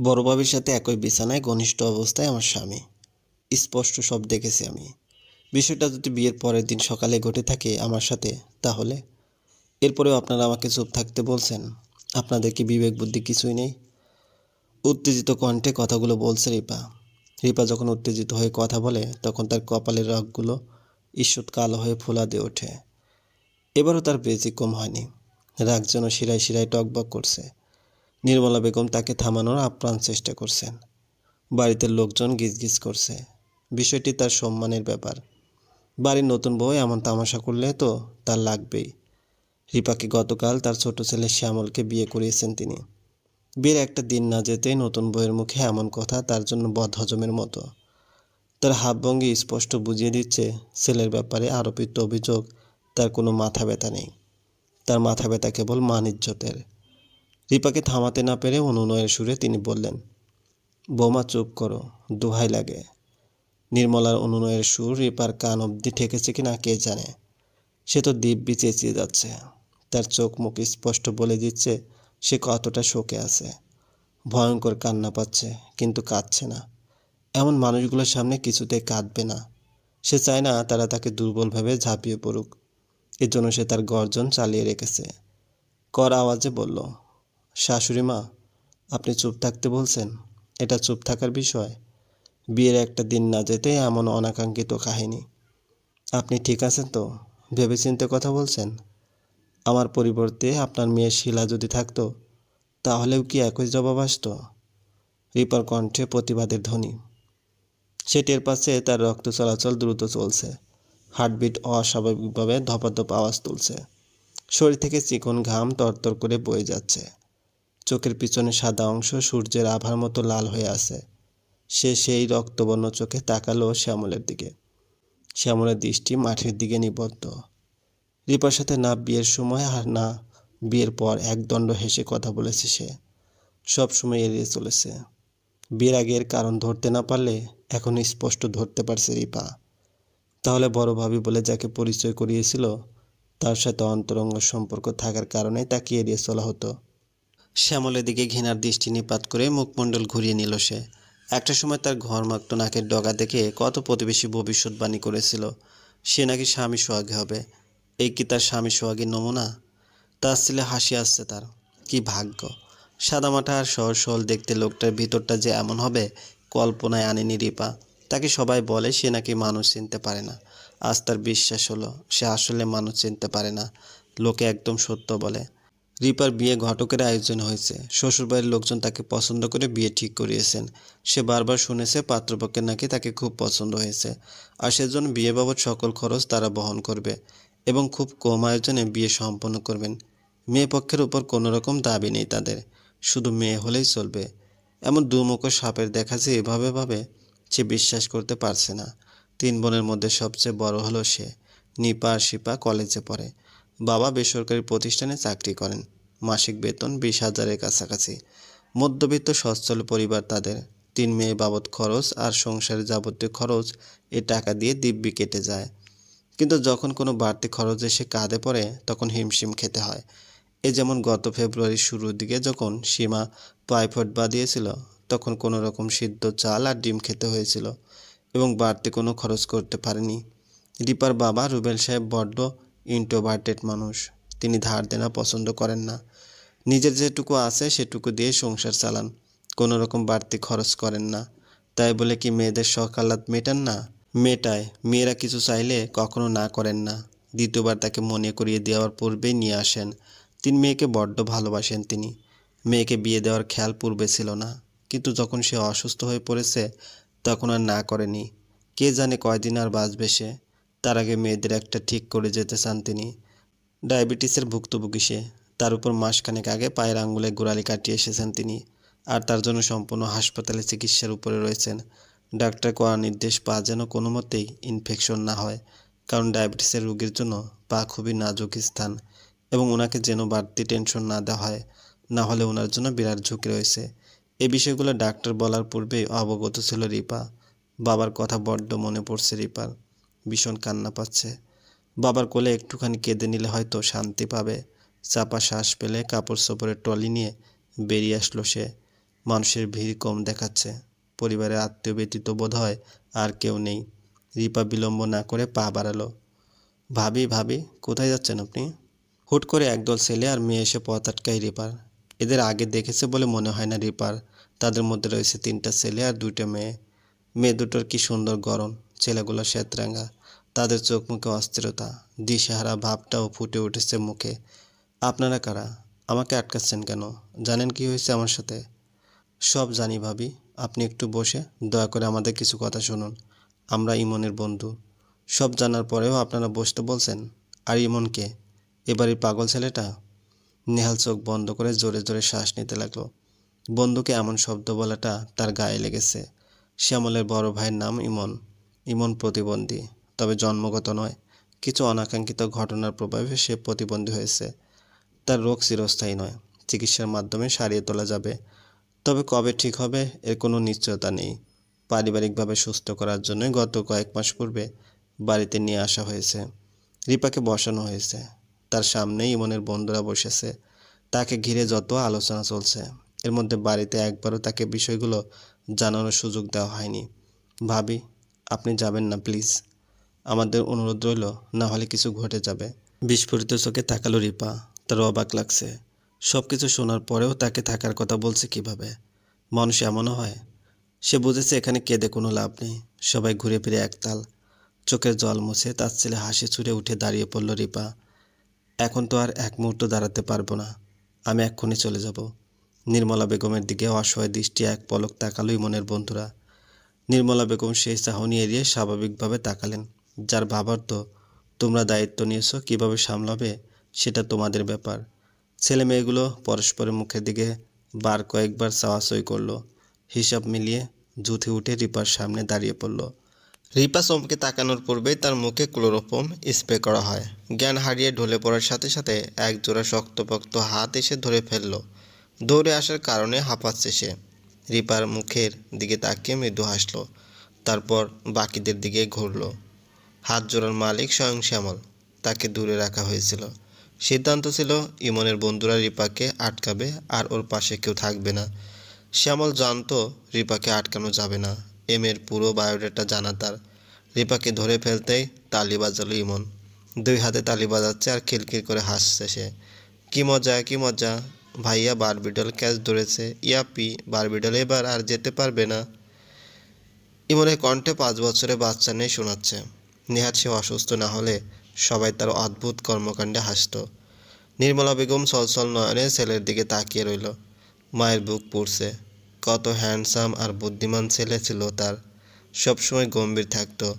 বড় ভাবির সাথে একই বিছানায় ঘনিষ্ঠ অবস্থায় আমার স্বামী। স্পষ্ট সব দেখেছি আমি। বিষয়টা যদি বিয়ের পরের দিন সকালে ঘটে থাকে আমার সাথে, তাহলে? এরপরেও আপনারা আমাকে চুপ থাকতে বলছেন। আপনাদের কি বিবেক বুদ্ধি কিছুই নেই? উত্তেজিত কণ্ঠে কথাগুলো বলছে রিপা। রিপা যখন উত্তেজিত হয়ে কথা বলে, তখন তার কপালের রগগুলো ঈষৎ কালো হয়ে ফোলা দিয়ে ওঠে। এবারও তার বেজি কম হয়নি। রাগ যেন শিরায় শিরায় টকবক করছে। নির্মলা বেগম তাকে থামানোর আপ্রাণ চেষ্টা করছেন। বাড়িতে লোকজন গিজগিজ করছে। বিষয়টি তার সম্মানের ব্যাপার। বাড়ির নতুন বউ এমন তামাশা করলে তো তার লাগবেই। রিপাকে গতকাল তার ছোট ছেলে শ্যামলকে বিয়ে করিয়েছেন তিনি। বিয়ের একটা দিন না যেতেই নতুন বইয়ের মুখে এমন কথা তার জন্য বদহজমের মতো। তার হাবভঙ্গি স্পষ্ট বুঝিয়ে দিচ্ছে ছেলের ব্যাপারে আরোপিত অভিযোগ, তার কোনো মাথা ব্যথা নেই। তার মাথা ব্যথা কেবল মান ইজ্জতের। রিপাকে থামাতে না পেরে অনুনয়ের সুরে তিনি বললেন, বোমা, চুপ করো, দোহাই লাগে। নির্মলার অনুনয়ের সুর রিপার কান অবধি ঠেকেছে কিনা কে জানে? সে তো দিব্যি চেঁচিয়ে যাচ্ছে। তার চোখ মুখ স্পষ্ট বলে দিচ্ছে, সে কতটা শোকে আছে। ভয়ঙ্কর কান্না পাচ্ছে, কিন্তু কাঁদছে না। এমন মানুষগুলোর সামনে কিছুতে কাঁদবে না। সে চায় না তারা তাকে দুর্বলভাবে ঝাঁপিয়ে পড়ুক। এর জন্য সে তার গর্জন চালিয়ে রেখেছে। কর আওয়াজে বলল শাশুড়ি মা, আপনি চুপ থাকতে বলছেন, এটা চুপ থাকার বিষয়। বিয়ের একটা দিন না যেতে এমন অনাকাঙ্ক্ষিত কাহিনী। আপনি ঠিক আছেন তো? ভেবেচিন্তে কথা বলছেন। আমার পরিবর্তে আপনার মেয়ে শিলা যদি থাকতো, তাহলেও কি একই জবাব আসতো? রিপার কণ্ঠে প্রতিবাদের ধ্বনি। সে টের পাচ্ছে তার রক্ত চলাচল দ্রুত চলছে। হার্টবিট অস্বাভাবিকভাবে ধপাধপ আওয়াজ তুলছে। শরীর থেকে চিকন ঘাম তরতর করে বয়ে যাচ্ছে। চোখের পিছনে সাদা অংশ সূর্যের আভার মতো লাল হয়ে আছে। সে সেই রক্তবর্ণ চোখে তাকালো শ্যামলের দিকে। শ্যামলের দৃষ্টি মাঠের দিকে নিবদ্ধ। রিপার সাথে না বিয়ের সময় আর না বিয়ের পর একদণ্ড হেসে কথা বলেছে সে। সব সময় এড়িয়ে চলেছে। বিয়ের আগের কারণ ধরতে না পারলে এখন স্পষ্ট ধরতে পারছে রিপা। তাহলে বড় ভাবি বলে যাকে পরিচয় করিয়েছিল, তার সাথে অন্তরঙ্গ সম্পর্ক থাকার কারণে তাকে এড়িয়ে চলা হতো। শ্যামলের দিকে ঘৃণার দৃষ্টি নিপাত করে মুখমণ্ডল ঘুরিয়ে নিল সে। একটা সময় তার ঘরমাক্ত নাকের ডগা দেখে কত প্রতিবেশী ভবিষ্যৎবাণী করেছিল, সে নাকি স্বামী সোহাগে হবে। এই কি তার স্বামী সোহাগের নমুনা? তার ছেলে হাসি আসছে তার। কি ভাগ্য! সাদামাটা আর সহজ সরল দেখতে লোকটার ভিতরটা যে এমন হবে, কল্পনায় আনেনি রিপা। তাকে সবাই বলে সে নাকি মানুষ চিনতে পারে না। আজ তার বিশ্বাস হলো, সে আসলে মানুষ চিনতে পারে না। লোকে একদম সত্য বলে। রিপার বিয়ে ঘটকের আয়োজন হয়েছে। শ্বশুরবাড়ির লোকজন তাকে পছন্দ করে বিয়ে ঠিক করিয়েছেন। সে বারবার শুনেছে পাত্রপক্ষের নাকি তাকে খুব পছন্দ হয়েছে। আর সেজন্য বিয়ে বাবদ সকল খরচ তারা বহন করবে এবং খুব কম আয়োজনে বিয়ে সম্পন্ন করবেন। মেয়ে পক্ষের উপর কোনো রকম দাবি নেই তাদের। শুধু মেয়ে হলেই চলবে। এমন দুমুখ সাপের দেখা যে এভাবে ভাবে সে বিশ্বাস করতে পারছে না। তিন বোনের মধ্যে সবচেয়ে বড় হলো সে। নিপা শিপা কলেজে পড়ে। বাবা বেসরকারি প্রতিষ্ঠানে চাকরি করেন। মাসিক বেতন বিশ হাজারের কাছাকাছি। মধ্যবিত্ত সচ্ছল পরিবার তাদের। তিন মেয়ে বাবদ খরচ আর সংসারের যাবতীয় খরচ এ টাকা দিয়ে দিব্যি কেটে যায়। কিন্তু যখন কোনো বাড়তি খরচ এসে কাঁধে পড়ে, তখন হিমশিম খেতে হয়। এ যেমন গত ফেব্রুয়ারির শুরুর দিকে যখন সীমা পাইফট বাঁধিয়েছিল, তখন কোনো রকম সিদ্ধ চাল আর ডিম খেতে হয়েছিল এবং বাড়তি কোনো খরচ করতে পারেনি। রিপার বাবা রুবেল সাহেব বড্ড ইন্ট্রোভার্টেড মানুষ। তিনি ধার দেনা পছন্দ করেন না। নিজের যেটুকু আছে সেটুকু দিয়ে সংসার চালান। কোনো রকম বাড়তি খরচ করেন না। তাই বলে কি মেয়েদের শখ মেটান না? মেটায়। মেয়েরা কিছু চাইলে কখনো না করেন না। দ্বিতীয়বার তাকে মনে করিয়ে দেওয়ার পূর্বেই নিয়ে আসেন। তিন মেয়েকে বড্ড ভালোবাসেন তিনি। মেয়েকে বিয়ে দেওয়ার খেয়াল পূর্বে ছিল না। কিন্তু যখন সে অসুস্থ হয়ে পড়েছে, তখন আর না করেনি। কে জানে কয়দিন আর বাঁচবে সে। তার আগে মেয়েদের একটা ঠিক করে যেতে চান তিনি। ডায়াবেটিসের ভুক্তভোগী সে। তার উপর মাসখানেক আগে পায়ের আঙুলে গোড়ালি কাটিয়ে এসেছেন তিনি আর তার জন্য সম্পূর্ণ হাসপাতালে চিকিৎসার উপরে রয়েছেন। ডাক্তার করা নির্দেশ পা যেন কোনো মতেই ইনফেকশন না হয়, কারণ ডায়াবেটিসের রোগীর জন্য পা খুবই নাজুক স্থান এবং ওনাকে যেন বাড়তি টেনশন না দেওয়া হয়, না হলে ওনার জন্য বিরাট ঝুঁকি রয়েছে। এই বিষয়গুলো ডাক্তার বলার পূর্বেই অবগত ছিল রিপা। বাবার কথা বড্ড মনে পড়ছে রিপার। ভীষণ কান্না পাচ্ছে। বাবার কোলে একটুখানি কেঁদে নিলে হয়তো শান্তি পাবে। চাপা শ্বাস পেলে কাপড় চোপড়ের ট্রলি নিয়ে বেরিয়ে আসলো সে। মানুষের ভিড় কম দেখাচ্ছে। পরিবারের আত্মীয় ব্যতীত বোধ হয় আর কেউ নেই। রিপা বিলম্ব না করে পা বাড়ালো। ভাবি ভাবি, কোথায় যাচ্ছেন আপনি? হুট করে একদল ছেলে আর মেয়ে এসে পথ আটকায় রিপার। এদের আগে দেখেছে বলে মনে হয় না রিপার। তাদের মধ্যে রয়েছে তিনটা ছেলে আর দুইটা মেয়ে। মেয়ে দুটোর কি সুন্দর গরম। ছেলেগুলো শ্বেতরাঙ্গা। তাদের চোখ মুখে অস্থিরতা, দিশেহারা ভাবটাও ফুটে উঠেছে মুখে। আপনারা কারা? আমাকে আটকাচ্ছেন কেন? জানেন কি হয়েছে আমার সাথে? সব জানি ভাবি, আপনি একটু বসে দয়া করে আমাদের কিছু কথা শুনুন। আমরা ইমনের বন্ধু। সব জানার পরেও আপনারা বসতে বলছেন। আর ইমনকে এবারই পাগল ছেলেটা? নেহাল চোখ বন্ধ করে জোরে জোরে শ্বাস নিতে লাগল। বন্ধুকে এমন শব্দ বলাটা তার গায়ে লেগেছে। শ্যামলের বড় ভাইয়ের নাম ইমন। ইমন প্রতিবন্ধী। তবে জন্মগত নয়, কিছু অনাকাঙ্ক্ষিত ঘটনার প্রভাবে সে প্রতিবন্ধী হয়েছে। তার রোগ চিরস্থায়ী নয়, চিকিৎসার মাধ্যমে সারিয়ে তোলা যাবে। তবে কবে ঠিক হবে, এর কোনো নিশ্চয়তা নেই। পারিবারিকভাবে সুস্থ করার জন্য গত কয়েক মাস পূর্বে বাড়িতে নিয়ে আসা হয়েছে। রিপাকে বসানো হয়েছে। তার সামনেই ইমনের বন্ধুরা বসেছে। তাকে ঘিরে যত আলোচনা চলছে, এর মধ্যে বাড়িতে একবারও তাকে বিষয়গুলো জানানোর সুযোগ দেওয়া হয়নি। ভাবি আপনি যাবেন না প্লিজ আমাদের অনুরোধ রইল, না হলে কিছু ঘটে যাবে। বিস্ফোরিত চোখে তাকালো রিপা, তার অবাক লাগছে। সব কিছু শোনার পরেও তাকে থাকার কথা বলছে কীভাবে? মানুষ এমনও হয়। সে বুঝেছে এখানে কেঁদে কোনো লাভ নেই। সবাই ঘুরে ফিরে একতাল। চোখের জল মুছে তার ছেলে হাসি ছুড়ে উঠে দাঁড়িয়ে পড়ল রিপা। এখন তো আর এক মুহূর্ত দাঁড়াতে পারব না। আমি এক্ষুনি চলে যাব। নির্মলা বেগমের দিকে অসহায় দৃষ্টি এক পলক তাকালোই মনের বন্ধুরা। নির্মলা বেগম সেই চাহনি এড়িয়ে স্বাভাবিকভাবে তাকালেন। যার ভাবার তো তোমরা দায়িত্ব নিয়েছো কীভাবে সামলাবে সেটা তোমাদের ব্যাপার। ছেলে মেয়েগুলো পরস্পরের মুখের দিকে বার কয়েকবার চাওয়াচই করল। হিসাব মিলিয়ে জুথে উঠে রিপার সামনে দাঁড়িয়ে পড়ল। রিপা চমকে তাকানোর পূর্বেই তার মুখে ক্লোরোফোম স্প্রে করা হয়। জ্ঞান হারিয়ে ঢলে পড়ার সাথে সাথে এক জোড়া শক্তপোক্ত হাত এসে ধরে ফেলল। দৌড়ে আসার কারণে হাঁপাচ্ছে সে। রিপার মুখের দিকে তাকিয়ে মৃদু হাসলো, তারপর বাকিদের দিকে ঘুরল। হাত জোড়ার মালিক স্বয়ং শ্যামল, তাকে দূরে রাখা হয়েছিল। সিদ্ধান্ত ছিল, ইমনের বন্ধুরা রিপাকে আটকাবে আর ওর পাশে কেউ থাকবে না। শ্যামল জানতো রিপাকে আটকানো যাবে না। এম এর পুরো বায়োডাটা জানা তার। রিপাকে ধরে ফেলতেই তালি বাজালো ইমন। দুই হাতে তালি বাজাচ্ছে আর খিলখিল করে হাসছে সে। কি মজা কি মজা ভাইয়া বারবিডল ক্যাচ ধরেছে, ইয়াপি বারবিডল এবার আর যেতে পারবে না। ইমনের কণ্ঠে পাঁচ বছরে বাচ্চা নেই শোনাচ্ছে। নেহাত সে অসুস্থ না হলে সবাই তার অদ্ভুত কর্মকাণ্ডে হাসত। নির্মলা বেগম সলসল নয়নে ছেলের দিকে তাকিয়ে রইল। মায়ের বুক পড়ছে। কত হ্যান্ডসাম আর বুদ্ধিমান ছেলে ছিল তার। সবসময় গম্ভীর থাকত।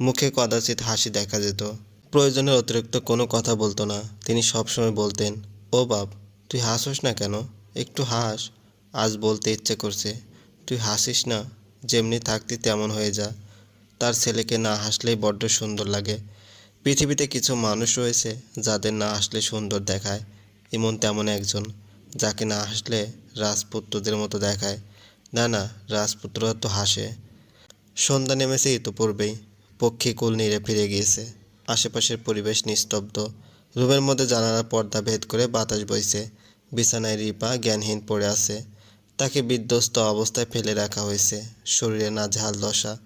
মুখে কদাচিৎ হাসি দেখা যেত। প্রয়োজনের অতিরিক্ত কোনো কথা বলতো না। তিনি সবসময় বলতেন, ও বাপ তুই হাসোস না কেন? একটু হাস। আজ বলতে ইচ্ছে করছে, তুই হাসিস না? যেমনি থাকতি তেমন হয়ে যা। তার ছেলেকে না হাসলেই বড্ড সুন্দর লাগে। পৃথিবীতে কিছু মানুষ রয়েছে যাদের না হাসলে সুন্দর দেখায়, এমন তেমন একজন, যাকে না হাসলে রাজপুত্রদের মতো দেখায়। না না, রাজপুত্ররা তো হাসে। সন্ধ্যা নেমেছে ইতোপূর্বেই, পক্ষী কুল নিড়ে ফিরে গিয়েছে। আশেপাশের পরিবেশ নিস্তব্ধ। রুমের মধ্যে জানালার পর্দা ভেদ করে বাতাস বইছে। বিছানায় রিপা জ্ঞানহীন পড়ে আছে। তাকে বিধ্বস্ত অবস্থায় ফেলে রাখা হয়েছে। শরীরে না ঝাল দশা।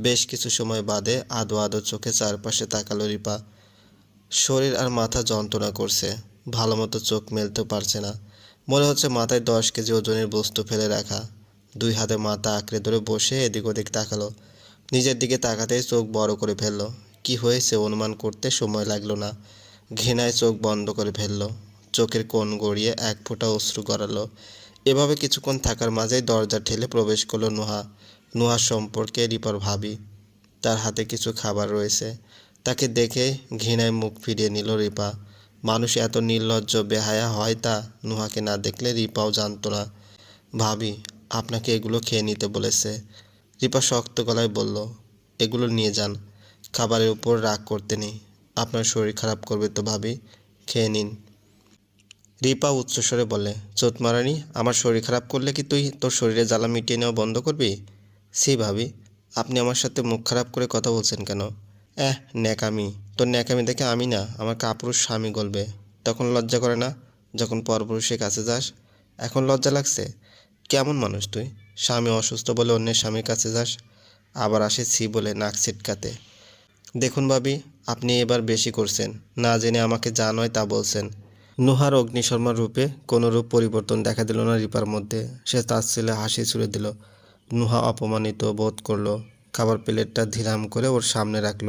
বেশ কিছু সময় বাদে আদো আদো চোখে চারপাশে তাকালো রিপা। শরীর আর মাথা যন্ত্রণা করছে। ভালো মতো চোখ মেলতে পারছে না। মনে হচ্ছে মাথায় দশ কেজি ওজনের বস্তু ফেলে রাখা। দুই হাতে মাথা আঁকড়ে ধরে বসে এদিক ওদিক তাকালো। নিজের দিকে তাকাতেই চোখ বড় করে ফেলল। কি হয়েছে অনুমান করতে সময় লাগল না। ঘৃণায় চোখ বন্ধ করে ফেলল। চোখের কোণ গড়িয়ে এক ফোঁটা অশ্রু গড়ালো। এভাবে কিছুক্ষণ থাকার মাঝেই দরজা ঠেলে প্রবেশ করল নোহা। নোহার সম্পর্কে রিপার ভাবি। তার হাতে কিছু খাবার রয়েছে। তাকে দেখে ঘৃণায় মুখ ফিরিয়ে নিল রিপা। মানুষ এত নির্লজ্জ, বেহায়া হয় তা নুহাকে না দেখলে রিপাও জানতো না। ভাবি, আপনাকে এগুলো খেয়ে নিতে বলেছে। রিপা শক্ত গলায় বলল, এগুলো নিয়ে যান। খাবারের উপর রাগ করতে নেই। আপনার শরীর খারাপ করবে তো ভাবি, খেয়ে নিন। রিপা উচ্চস্বরে বলে, চোট মারানি, আমার শরীর খারাপ করলে কি তুই তোর শরীরে জ্বালা মিটিয়ে নেওয়া বন্ধ করবি? সি ভাবি, আপনি আমার সাথে মুখ খারাপ করে কথা বলছেন কেন? এহ, ন্যাকামি, তোর ন্যাকামি দেখে আমি না, আমার কাপুরুষ স্বামী গলবে। তখন লজ্জা করে না, যখন পরপুরুষের কাছে যাস? এখন লজ্জা লাগছে? কেমন মানুষ তুই? স্বামী অসুস্থ বলে অন্যের স্বামীর কাছে যাস? আবার আসে ছি বলে নাক ছিটকাতে। দেখুন ভাবি, আপনি এবার বেশি করছেন। না জেনে আমাকে যা নয় তা বলছেন। নুহার অগ্নিশর্মার রূপে কোনো রূপ পরিবর্তন দেখা দিল না রিপার মধ্যে। সে তার ছেলে হাসি ছুড়ে দিল। নুহা অপমানিত বোধ করল। খাবার প্লেটটা ধীরাম করে ওর সামনে রাখল।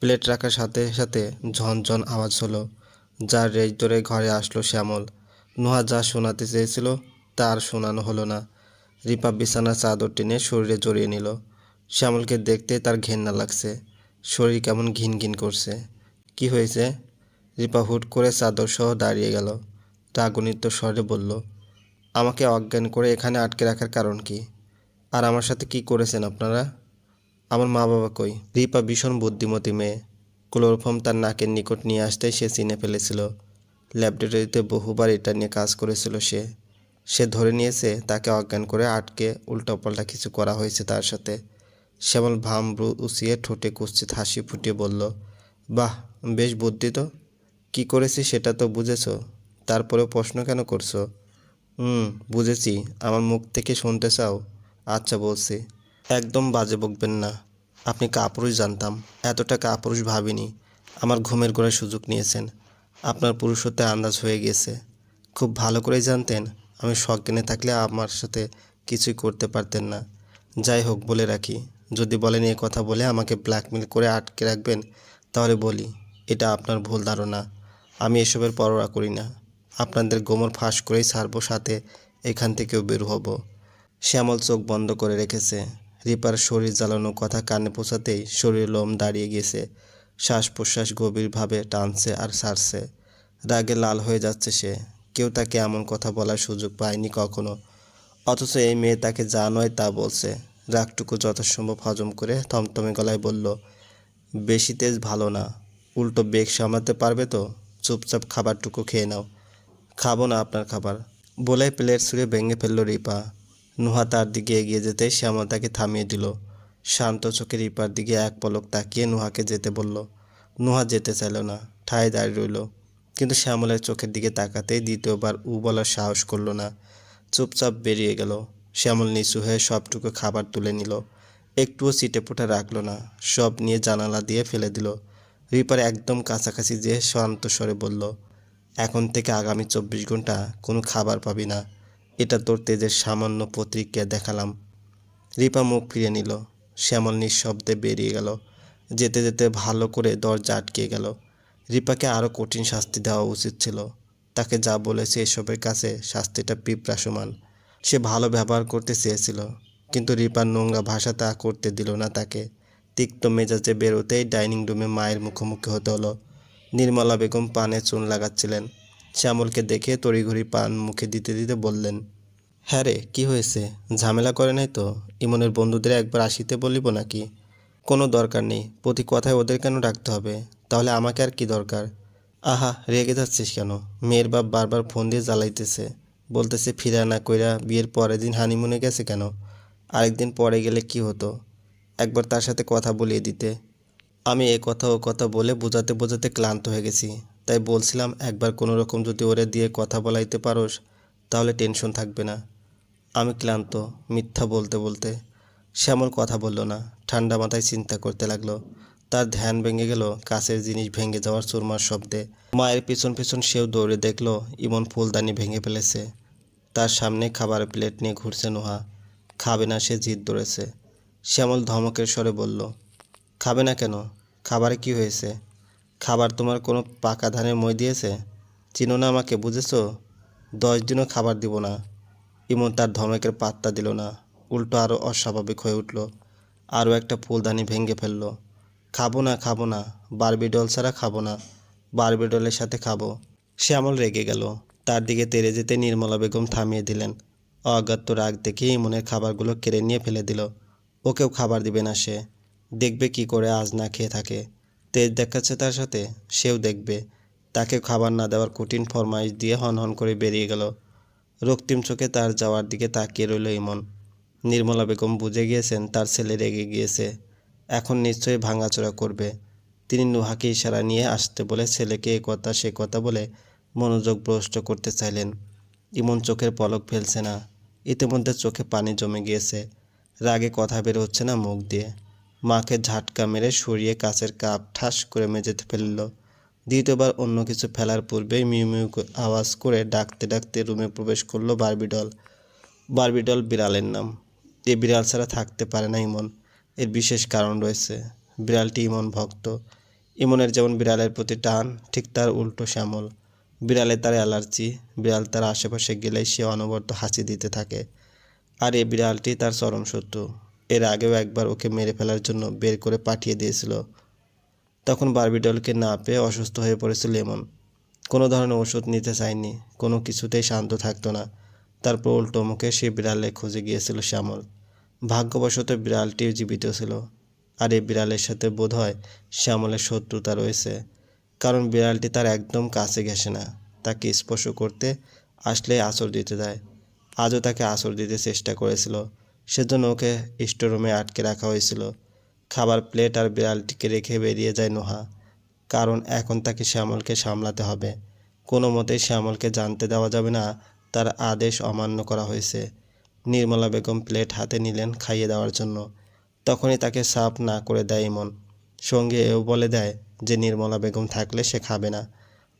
প্লেট রাখার সাথে সাথে ঝনঝন আওয়াজ হলো। যার রেজ ধরে ঘরে আসলো শ্যামল। নুহা যা শোনাতে চেয়েছিল তার শোনানো হলো না। রিপা বিছানার চাদর টেনে শরীরে জড়িয়ে নিল। শ্যামলকে দেখতে তার ঘেন্না লাগছে। শরীর কেমন ঘিন ঘিন করছে? কি হয়েছে? রিপা হুট করে চাদর সহ দাঁড়িয়ে গেল। রাগনিত স্বরে বলল, আমাকে অজ্ঞান করে এখানে আটকে রাখার কারণ কি? আর আমার সাথে কি করেছেন আপনারা? আমার মা বাবা কই? রিপা ভীষণ বুদ্ধিমতী মেয়ে। ক্লোরোফর্ম তার নাকের নিকট নিয়ে আসতেই সে চিনে ফেলেছিল। ল্যাবরেটরিতে বহুবার এটা নিয়ে কাজ করেছিল সে। সে ধরে নিয়েছে তাকে অজ্ঞান করে আটকে উল্টাপাল্টা কিছু করা হয়েছে তার সাথে। শ্যামল ভাম উচিয়ে ঠোঁটে কুৎসিত হাসি ফুটিয়ে বলল, বাহ, বেশ বুদ্ধি তো। কী করেছি সেটা তো বুঝেছ? তারপরেও প্রশ্ন কেন করছ? হুম, বুঝেছি। আমার মুখ থেকে শুনতে চাও? আচ্ছা বলছি। একদম বাজে বকবেন না। আপনি কাপুরুষ জানতাম। এতটা কাপুরুষ ভাবিনি। আমার ঘুমের ঘোরার সুযোগ নিয়েছেন। আপনার পুরুষত্বে আন্দাজ হয়ে গেছে। খুব ভালো করেই জানতেন। আমি সজ্ঞানে থাকলে আমার সাথে কিছুই করতে পারতেন না। যাই হোক, বলে রাখি। যদি বলেন এই কথা বলে আমাকে ব্ল্যাকমেল করে আটকে রাখবেন, তাহলে বলি, এটা আপনার ভুল ধারণা। আমি এসবের পরোয়া করি না। আপনাদের গোমর ফাঁস করেই ছাড়বো, সাথে এখান থেকেও বের হব। শ্যামল চোখ বন্ধ করে রেখেছে। রিপার শরীর জ্বালানো কথা কানে পৌঁছাতেই শরীর লোম দাঁড়িয়ে গেছে শ্বাস প্রশ্বাস গভীরভাবে টানছে আর সারছে। রাগে লাল হয়ে যাচ্ছে সে। কেউ তাকে এমন কথা বলার সুযোগ পায়নি কখনো। অথচ এই মেয়ে তাকে যা নয় তা বলছে। রাগটুকু যথাসম্ভব হজম করে থমথমে গলায় বলল, বেশি তেজ ভালো না। উল্টো বেগ সামলাতে পারবে তো? চুপচাপ খাবারটুকু খেয়ে নাও। খাব না আপনার খাবার। বলে প্লেট ছুঁড়ে ভেঙে ফেলল রিপা। নুহা তার দিকে এগিয়ে যেতে শ্যামল তাকে থামিয়ে দিল। শান্ত চোখে রিপার দিকে এক পলক তাকিয়ে নুহাকে যেতে বলল, নুহা যেতে চাইল না, ঠায় দাঁড়িয়ে রইল। কিন্তু শ্যামলের চোখের দিকে তাকাতেই দ্বিতীয়বার উ বলার সাহস করল না। চুপচাপ বেরিয়ে গেল। শ্যামল নিচু হয়ে সবটুকু খাবার তুলে নিল। একটুও সিটে পুটে রাখল না। সব নিয়ে জানালা দিয়ে ফেলে দিল। রিপার একদম কাছাকাছি যেয়ে শান্ত স্বরে বলল, এখন থেকে আগামী চব্বিশ ঘণ্টা কোনো খাবার পাবি না। এটা তোর তেজের সামান্য প্রতিক্রিয়া দেখালাম। রিপা মুখ ফিরে নিল। শ্যামল নিঃশব্দে বেরিয়ে গেল। যেতে যেতে ভালো করে দরজা আটকে গেল। রিপাকে আরও কঠিন শাস্তি দেওয়া উচিত ছিল। তাকে যা বলেছে এসবের কাছে শাস্তিটা পিঁপড়া সমান। সে ভালো ব্যবহার করতে চেয়েছিল, কিন্তু রিপার নোংরা ভাষা তা করতে দিল না তাকে। তিক্ত মেজাজে বেরোতেই ডাইনিং রুমে মায়ের মুখোমুখি হতে হলো। নির্মলা বেগম পানে চুন লাগাচ্ছিলেন। শ্যামলকে দেখে তড়িঘড়ি পান মুখে দিতে দিতে বললেন হ্যাঁ রে, কী হয়েছে? ঝামেলা করে নাই তো? ইমনের বন্ধুদের একবার আসিতে বলিব নাকি? কোনো দরকার নেই, প্রতি কথায় ওদের কেন ডাকতে হবে? তাহলে আমাকে আর কি দরকার? আহা, রেগে যাচ্ছিস কেন? মেয়ের বাপ বারবার ফোন দিয়ে জ্বালাইতেছে। বলতেছে, ফিরা না কইরা বিয়ের পরের দিন হানিমুনে গেছে কেন? আরেকদিন পরে গেলে কি হতো? একবার তার সাথে কথা বলিয়ে দিতে। আমি এ কথা ও কথা বলে বোঝাতে বোঝাতে ক্লান্ত হয়ে গেছি। তাই বলছিলাম, একবার কোনো রকম যদি ওরে দিয়ে কথা বলাইতে পারোস, তাহলে টেনশন থাকবে না। আমি ক্লান্ত, মিথ্যা বলতে বলতে শ্যামল কথা বলল না। ঠান্ডা মাথায় চিন্তা করতে লাগল। তার ধ্যান ভেঙে গেল, কাছের জিনিস ভেঙে যাওয়ার চুরমার শব্দে। মায়ের পিছন পিছন সেও দৌড়ে দেখল, ইমন ফুলদানি ভেঙে ফেলেছে। তার সামনে খাবার প্লেট নিয়ে ঘুরছে নোহা। খাবে না সে জিদ ধরেছে। শ্যামল ধমকের স্বরে বলল, খাবে না কেন? খাবারে কি হয়েছে? খাবার তোমার কোনো পাকা ধানের মই দিয়েছে? চিনো না আমাকে, বুঝেছ? দশ দিনও খাবার দিব না। ইমন তার ধমকের পাত্তা দিল না। উল্টো আরও অস্বাভাবিক হয়ে উঠল। আরও একটা ফুলদানি ভেঙে ফেলল। খাব না খাব না। বারবি ডল ছাড়া খাব না। বারবি ডলের সাথে খাব। শ্যামল রেগে গেল। তার দিকে তেড়ে যেতে নির্মলা বেগম থামিয়ে দিলেন। অজ্ঞাত রাগ দেখে ইমনের খাবারগুলো কেড়ে নিয়ে ফেলে দিল। ওকেও খাবার দিবে না সে। দেখবে কি করে আজ না খেয়ে থাকে। তেজ দেখাচ্ছে তার সাথে, সেও দেখবে। তাকে খাবার না দেওয়ার কঠিন ফরমাইশ দিয়ে হন হন করে বেরিয়ে গেল। রক্তিম চোখে তার যাওয়ার দিকে তাকিয়ে রইল ইমন। নির্মলা বেগম বুঝে গিয়েছেন তার ছেলে রেগে গিয়েছে। এখন নিশ্চয়ই ভাঙাচোরা করবে। তিনি নুহাকে ইশারা নিয়ে আসতে বলে ছেলেকে এ কথা সে কথা বলে মনোযোগ ভ্রষ্ট করতে চাইলেন। ইমন চোখের পলক ফেলছে না। ইতিমধ্যে চোখে পানি জমে গিয়েছে। রাগে কথা বের হচ্ছে না মুখ দিয়ে। মাকে ঝাটকা মেরে সরিয়ে কাচের কাপ ঠাস করে মেঝেতে ফেলল। দ্বিতীয়বার অন্য কিছু ফেলার পূর্বেই মিউ মিউ আওয়াজ করে ডাকতে ডাকতে রুমে প্রবেশ করল বারবিডল। বারবিডল বিড়ালের নাম। এ বিড়াল ছাড়া থাকতে পারে না ইমন। এর বিশেষ কারণ রয়েছে। বিড়ালটি ইমন ভক্ত। ইমনের যেমন বিড়ালের প্রতি টান, ঠিক তার উল্টো শ্যামল। বিড়ালে তার অ্যালার্জি, বিড়াল তার আশেপাশে গেলেই সে অনবরত হাসি দিতে থাকে। আর এই বিড়ালটি তার চরম শত্রু। এর আগেও একবার ওকে মেরে ফেলার জন্য বের করে পাঠিয়ে দিয়েছিল। তখন বারবিডলকে না পেয়ে অসুস্থ হয়ে পড়েছিল এমন কোনো ধরনের ওষুধ নিতে চায়নি, কোনো কিছুতেই শান্ত থাকতো না। তারপর উল্টো মুখে সে বিড়ালে খুঁজে গিয়েছিল শ্যামল। ভাগ্যবশত বিড়ালটি জীবিত ছিল, আর এই বিড়ালের সাথে বোধ হয় শ্যামলের শত্রুতা রয়েছে, কারণ বিড়ালটি তার একদম কাছে ঘেসে না, তাকে স্পর্শ করতে আসলে আঁচড় দিতে দেয়। আজও তাকে আঁচড় দিতে চেষ্টা করেছিল, সেজন্য ওকে স্টোরুমে আটকে রাখা হয়েছিল। খাবার প্লেট আর বিড়ালটিকে রেখে বেরিয়ে যায় নোহা, কারণ এখন তাকে শ্যামলকে সামলাতে হবে। কোনো মতেই শ্যামলকে জানতে দেওয়া যাবে না, তার আদেশ অমান্য করা হয়েছে। নির্মলা বেগম প্লেট হাতে নিলেন খাইয়ে দেওয়ার জন্য। তখনই তাকে সাফ না করে দেয় ইমন। সঙ্গে এও বলে দেয় যে, নির্মলা বেগম থাকলে সে খাবে না।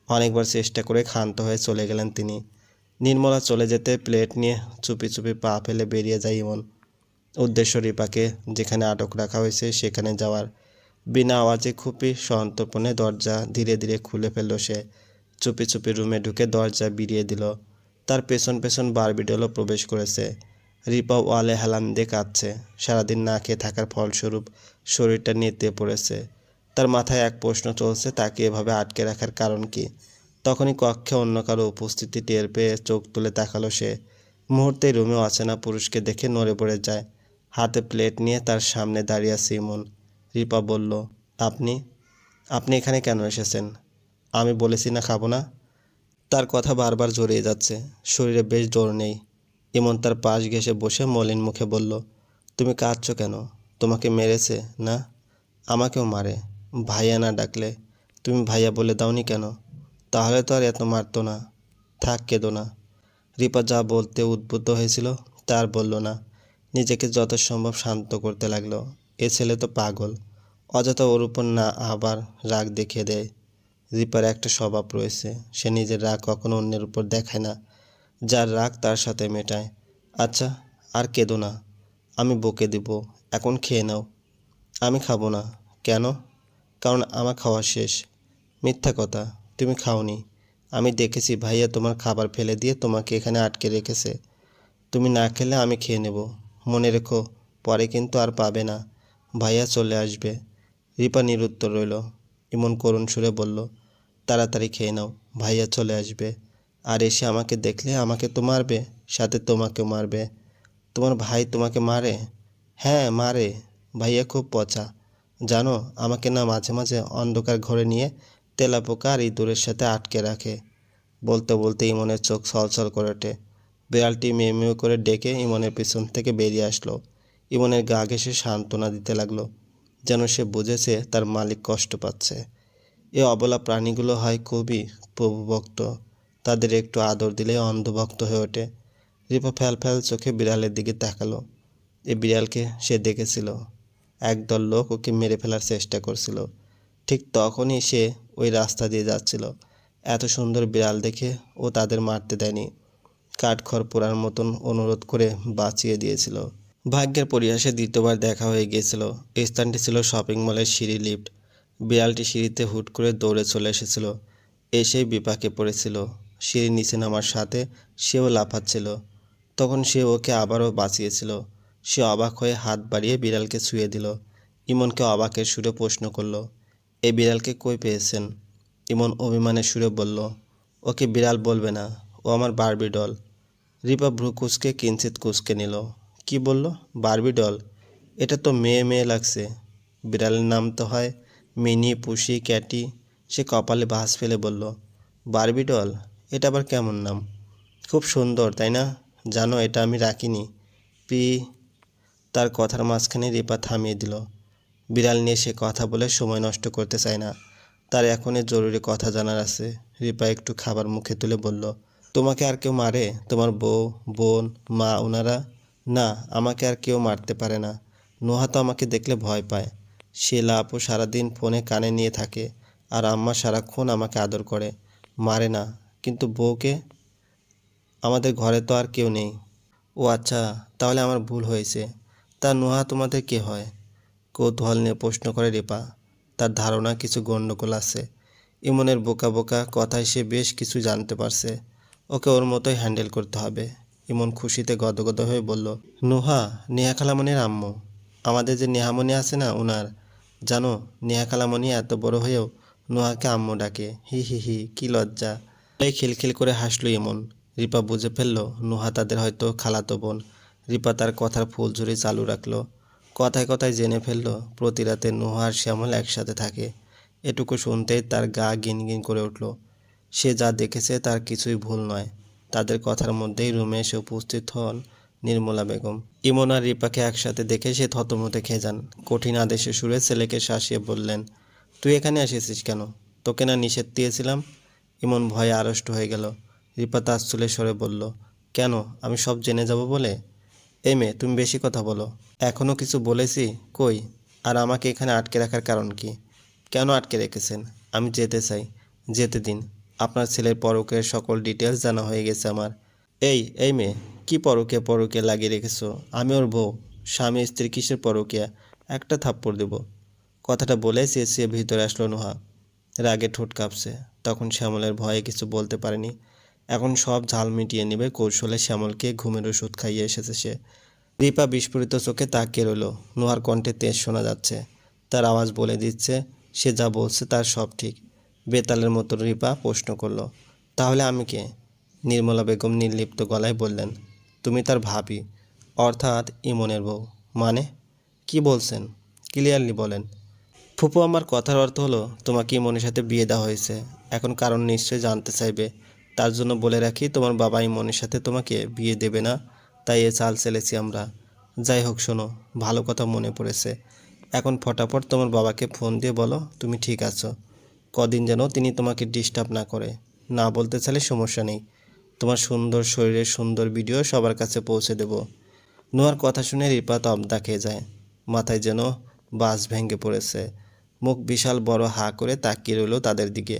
অনেকবার চেষ্টা করে ক্ষান্ত হয়ে চলে গেলেন তিনি। নির্মলা চলে যেতে প্লেট নিয়ে চুপি চুপি পা ফেলে বেরিয়ে যায় ইমন। উদ্দেশ্য রিপাকে যেখানে আটক রাখা হয়েছে সেখানে যাওয়ার। বিনা আওয়াজে খুবই সন্তর্পণে দরজা ধীরে ধীরে খুলে ফেলল সে। চুপি চুপি রুমে ঢুকে দরজা বিরিয়ে দিল। তার পেছন পেছন বারবিডলও প্রবেশ করেছে। রিপা ওয়ালে হেলান দিয়ে কাঁদছে। সারাদিন না খেয়ে থাকার ফলস্বরূপ শরীরটা নেতে পড়েছে। তার মাথায় এক প্রশ্ন চলছে, তাকে এভাবে আটকে রাখার কারণ কি? তখনই কক্ষে অন্য কারও উপস্থিতি টের পেয়ে চোখ তুলে তাকালো সে। মুহূর্তেই রুমে অচেনা পুরুষকে দেখে নড়ে পড়ে যায়। হাতে প্লেট নিয়ে তার সামনে দাঁড়িয়ে ইমন। রিপা বলল, আপনি? আপনি এখানে কেন এসেছেন? আমি বলেছি না খাব না? তার কথা বারবার জড়িয়ে যাচ্ছে। শরীরে বেশ জোর নেই। ইমন তার পাশ ঘেসে বসে মলিন মুখে বলল, তুমি কাঁদছ কেন? তোমাকে মেরেছে, না? আমাকেও মারে। ভাইয়া না ডাকলে তুমি ভাইয়া বলে দাওনি কেন? তাহলে তো আর এত মারতো না। থাক, কেঁদো না। রিপা যা বলতে উদ্বুদ্ধ হয়েছিল, তার বলল, না, নিজেকে যত সম্ভব শান্ত করতে লাগল। এ ছেলে তো পাগল। অযথা ওর উপর না আবার রাগ দেখিয়ে দেয়। রিপার একটা স্বভাব রয়েছে। সে নিজের রাগ কখনো অন্যের উপর দেখায় না। যার রাগ তার সাথে মেটায়। আচ্ছা আর কেঁদো না, আমি বকে দিব, এখন খেয়ে নাও। আমি খাব না, কেন? কারণ আমার খাওয়া শেষ। মিথ্যা কথা, তুমি খাওনি। আমি দেখেছি ভাইয়া তোমার খাবার ফেলে দিয়ে তোমাকে এখানে আটকে রেখেছে। তুমি না খেলে আমি খেয়ে নেব। মনে রেখো, পরে কিন্তু আর পাবে না। ভাইয়া চলে আসবে। রিপা নিরুত্তর রইল। ইমন করুণ সুরে বলল, তাড়াতাড়ি খেয়ে নাও, ভাইয়া চলে আসবে। আর এসে আমাকে দেখলে আমাকে তো মারবে, সাথে তোমাকেও মারবে। তোমার ভাই তোমাকে মারে? হ্যাঁ মারে। ভাইয়া খুব পচা। জানো, আমাকে না মাঝে মাঝে অন্ধকার ঘরে নিয়ে তেলাপোকা আর ইঁদুরের সাথে আটকে রাখে। বলতে বলতে ইমনের চোখ ছলছল করে ওঠে। বিড়ালটি মেয়ে মেয়ে করে ডেকে ইমনের পিছন থেকে বেরিয়ে আসলো। ইমনের গা ঘেসে সান্ত্বনা দিতে লাগল, যেন সে বুঝেছে তার মালিক কষ্ট পাচ্ছে। এ অবলা প্রাণীগুলো হয় খুবই প্রভুভক্ত তাদের একটু আদর দিলে অন্ধভক্ত হয়ে ওঠে। রিপা ফ্যাল ফ্যাল চোখে বিড়ালের দিকে তাকালো। এই বিড়ালকে সে দেখেছিল। একদল লোক ওকে মেরে ফেলার চেষ্টা করছিল। ঠিক তখনই সে ওই রাস্তা দিয়ে যাচ্ছিল। এত সুন্দর বিড়াল দেখে ও তাদের মারতে দেয়নি। কাঠখড় পোড়ার মতন অনুরোধ করে বাঁচিয়ে দিয়েছিল। ভাগ্যের পরিহাসে দ্বিতীয়বার দেখা হয়ে গিয়েছিল। স্থানটি ছিল শপিং মলের সিঁড়ি লিফট। বিড়ালটি সিঁড়িতে হুট করে দৌড়ে চলে এসেছিল। এসেই বিপাকে পড়েছিল। সিঁড়ি নিচে নামার সাথে। সেও লাফাচ্ছিল। তখন সে ওকে আবারও বাঁচিয়েছিল। সে অবাক হয়ে হাত বাড়িয়ে বিড়ালকে ছুঁয়ে দিল। ইমনকে অবাকের সুরে প্রশ্ন করল এই বিড়ালকে কই পেয়েছেন? ইমন অভিমানের সুরে বলল, ওকে বিড়াল বলবে না। ও আমার বারবি ডল। রিপা ভ্রু কুচকে কিঞ্চিত কুচকে নিল। কি বলল? Barbie doll? এটা তো মেয়ে মেয়ে লাগছে। বিড়ালের নাম তো হয় মিনি, পুষি, ক্যাটি। সে কপালে ভাঁজ ফেলে বলল, বারবি ডল? এটা আবার কেমন নাম? খুব সুন্দর, তাই না? জানো, এটা আমি রাখিনি। পি তার কথার মাঝখানে রিপা থামিয়ে দিল। বিড়াল নিয়ে সে কথা বলে সময় নষ্ট করতে চায় না। তার এখনই জরুরি কথা জানার আছে। রিপা একটু খাবার মুখে তুলে বলল, তোমাকে আর কেউ মারে? তোমার বউ, বোন, মা ওনারা না, আমাকে আর কেউ মারতে পারে না। নোহা তো আমাকে দেখলে ভয় পায়। শিলা আপু সারাদিন ফোনে কানে নিয়ে থাকে। আর আম্মা সারাক্ষণ আমাকে আদর করে। মারে না। কিন্তু বউকে আমাদের ঘরে তো আর কেউ নেই। ও আচ্ছা তাহলে আমার ভুল হয়েছে। তা নোহা, তোমাদের কে হয়? কৌতূহল নিয়ে প্রশ্ন করে রেপা। তার ধারণা কিছু গণ্ডগোল আছে। ইমনের বোকা বোকা কথায় সে বেশ কিছু জানতে পারছে। ওকে ওর মতোই হ্যান্ডেল করতে হবে। ইমন খুশিতে গদগদ হয়ে বলল, নোহা, নেহা খালামণির আম্মু। আমাদের যে নেহামণি আছে না ওনার জানো, নেহা খালামণি এত বড় হয়েও নোহাকে আম্মু ডাকে। হি হি হি, কি লজ্জা। এই খিলখিল করে হাসলো ইমন। রিপা বুঝে ফেলল, নুহা তাদের হয়তো খালাতো বোন। রিপা তার কথার ফুলঝুরি চালু রাখল। কথায় কথায় জেনে ফেলল, প্রতি রাতে নুহা আর শ্যামল একসাথে থাকে। এটুকু শুনতেই তার গা গিনগিন করে উঠল। সে যা দেখেছে তার কিছুই ভুল নয়। তাদের কথার মধ্যেই রুমে এসে উপস্থিত হন নির্মলা বেগম। ইমন আর রিপাকে একসাথে দেখে সে থতমতে খেয়ে যান। কঠিন আদেশে সুরে ছেলেকে শাসিয়ে বললেন, তুই এখানে এসেছিস কেন? তোকে না নিষেধ দিয়েছিলাম ইমন ভয়ে আড়ষ্ট হয়ে গেল। রিপা তাচ্ছুলে সরে বলল, কেন? আমি সব জেনে যাব বলে? এই মেয়ে, তুমি বেশি কথা বলো। এখনও কিছু বলেছি? কই? আর আমাকে এখানে আটকে রাখার কারণ কি? কেন আটকে রেখেছেন? আমি যেতে চাই, যেতে দিন। আপনার ছেলের পরকের সকল ডিটেলস জানা হয়ে গেছে আমার। এই এই মেয়ে, কি পরকে পরকে লাগিয়ে রেখেছো? আমি ওর বউ। স্বামী স্ত্রী কিসের পরকিয়া? একটা থাপ্পড় দেব। কথাটা বলে চেঁচিয়ে ভিতরে আসলো নোহা। রাগে ঠোঁট কাঁপছে। তখন শ্যামলের ভয়ে কিছু বলতে পারেনি। এখন সব ঝাল মিটিয়ে নেবে কৌশলে শ্যামলকে ঘুমের ওষুধ খাইয়ে এসেছে সে। রিপা বিস্ফোরিত চোখে তাকিয়ে রইল নোহার কণ্ঠে তেজ শোনা যাচ্ছে। তার আওয়াজ বলে দিচ্ছে, সে যা বলছে তার সব ঠিক। বেতালের মতো রিপা প্রশ্ন করল, তাহলে আমি কে? নির্মলা বেগম নির্লিপ্ত গলায় বললেন, তুমি তার ভাবি, অর্থাৎ ইমনের বউ। মানে? কি বলছেন? ক্লিয়ারলি বলেন ফুপু, আমার কথার অর্থ হলো তোমাকে ইমনের সাথে বিয়ে দেওয়া হয়েছে। এখন কারণ নিশ্চয়ই জানতে চাইবে। তার জন্য বলে রাখি, তোমার বাবা ইমনের সাথে তোমাকে বিয়ে দেবে না। তাই এ চাল চেলেছি আমরা। যাই হোক, শোনো, ভালো কথা মনে পড়েছে। এখন ফটাফট তোমার বাবাকে ফোন দিয়ে বলো, তুমি ঠিক আছো। কদিন যেন তিনি তোমাকে ডিস্টার্ব না করে। না বলতে চাইলে সমস্যা নেই। তোমার সুন্দর শরীরের সুন্দর ভিডিও সবার কাছে পৌঁছে দেব। নোয়ার কথা শুনে রিপা তবদা খেয়ে যায়। মাথায় যেন বাস ভেঙে পড়েছে। মুখ বিশাল বড় হা করে তাকিয়ে রইল তাদের দিকে।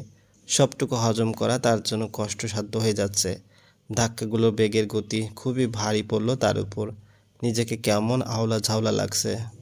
সবটুকু হজম করা তার জন্য কষ্টসাধ্য হয়ে যাচ্ছে। ধাক্কাগুলো বেগের গতি খুবই ভারী পড়ল তার উপর। নিজেকে কেমন আওলা ঝাওলা লাগছে।